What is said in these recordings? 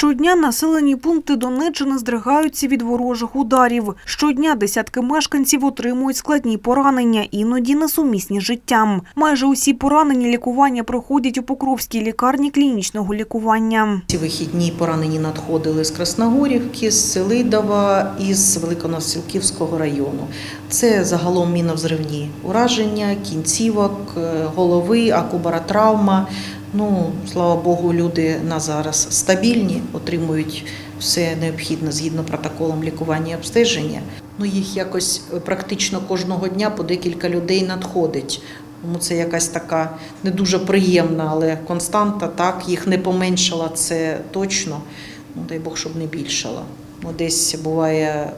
Щодня населені пункти Донеччини здригаються від ворожих ударів. Щодня десятки мешканців отримують складні поранення, іноді несумісні з життям. Майже усі поранені лікування проходять у Покровській лікарні клінічного лікування. Ці вихідні поранені надходили з Красногорівки, з Селидова і з Великоносилківського району. Це загалом міновзривні ураження, кінцівок, е, голови, акубаротравма. Ну, слава Богу, люди на зараз стабільні, отримують все необхідне згідно протоколам лікування і обстеження. Ну, їх якось е, практично кожного дня по декілька людей надходить. Тому це якась така не дуже приємна, але константа, так, їх не поменшала, це точно. Ну, дай Бог, щоб не більшала. Ну, десь буває,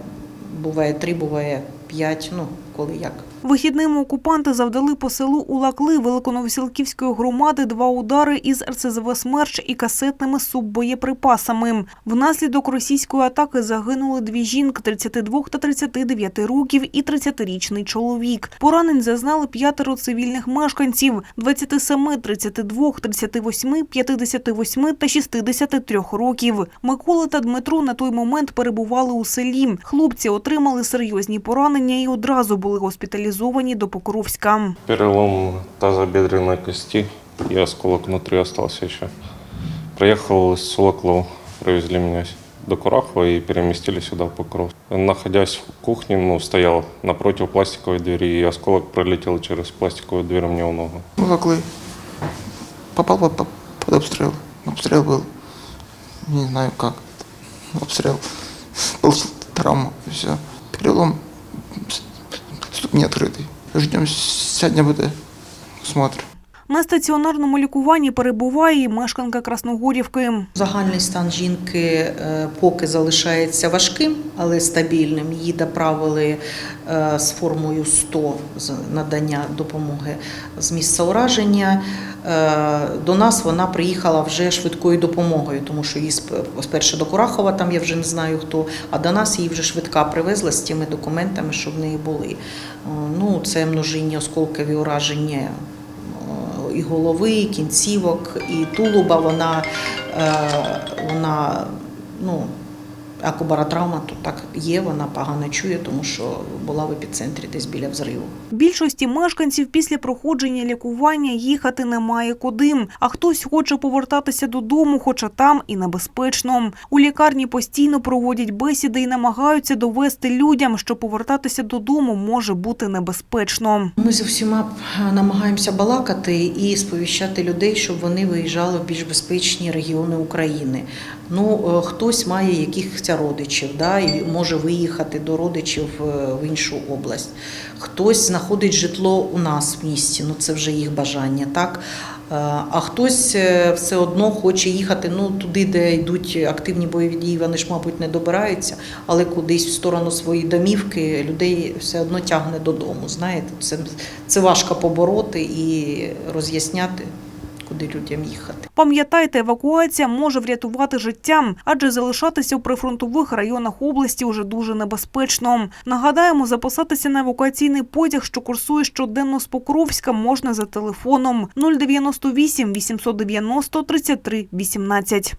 буває три, буває п'ять, ну, коли як. Вихідними окупанти завдали по селу Улакли Великоновосілківської громади два удари із РСЗВ «Смерч» і касетними суббоєприпасами. Внаслідок російської атаки загинули дві жінки – 32 та 39 років і 30-річний чоловік. Поранень зазнали п'ятеро цивільних мешканців – 27, 32, 38, 58 та 63 років. Микола та Дмитро на той момент перебували у селі. Хлопці отримали серйозні поранення і одразу були госпіталізовані до Покровська. Перелом тазобедренной кости и осколок внутри остался еще. Проехал из Сулаклова, привезли меня до Курахова и переместили сюда, в Покров. Находясь в кухне, ну, стоял напротив пластиковой двери, и осколок пролетел через пластиковую дверь мне в ногу. Углы. Попал под, под, обстрел. Обстрел был. Не знаю как. Обстрел. Получил травму все. Перелом с- ступни открытый. Ждем сегодня будет смотр. На стаціонарному лікуванні перебуває і мешканка Красногорівки. Загальний стан жінки е, поки залишається важким, але стабільним. Її доправили е, з формою 100 з надання допомоги з місця ураження. Е, До нас вона приїхала вже швидкою допомогою, тому що її сп- спершу до Курахова, там я вже не знаю хто, а до нас її вже швидка привезла з тими документами, що в неї були. Ну, це множинні осколкові ураження і голови, і кінцівок, і тулуба. Вона, е, вона ну, акубаротравма тут так є, вона погано чує, тому що була в епіцентрі десь біля взриву. Більшості мешканців після проходження лікування їхати немає куди, а хтось хоче повертатися додому, хоча там і небезпечно. У лікарні постійно проводять бесіди і намагаються довести людям, що повертатися додому може бути небезпечно. Ми з усіма намагаємося балакати і сповіщати людей, щоб вони виїжджали в більш безпечні регіони України. Ну, е, хтось має якихось родичів, да, і може виїхати до родичів е, в іншу область. Хтось знаходить житло у нас в місті, ну це вже їх бажання, так. Е, А хтось е, все одно хоче їхати ну, туди, де йдуть активні бойові дії, вони ж, мабуть, не добираються, але кудись в сторону своєї домівки людей все одно тягне додому. Знаєте, це, це важко побороти і роз'ясняти, куди людям їхати. Пам'ятайте, евакуація може врятувати життя, адже залишатися у прифронтових районах області уже дуже небезпечно. Нагадаємо, записатися на евакуаційний потяг, що курсує щоденно з Покровська, можна за телефоном 098 890 33 18.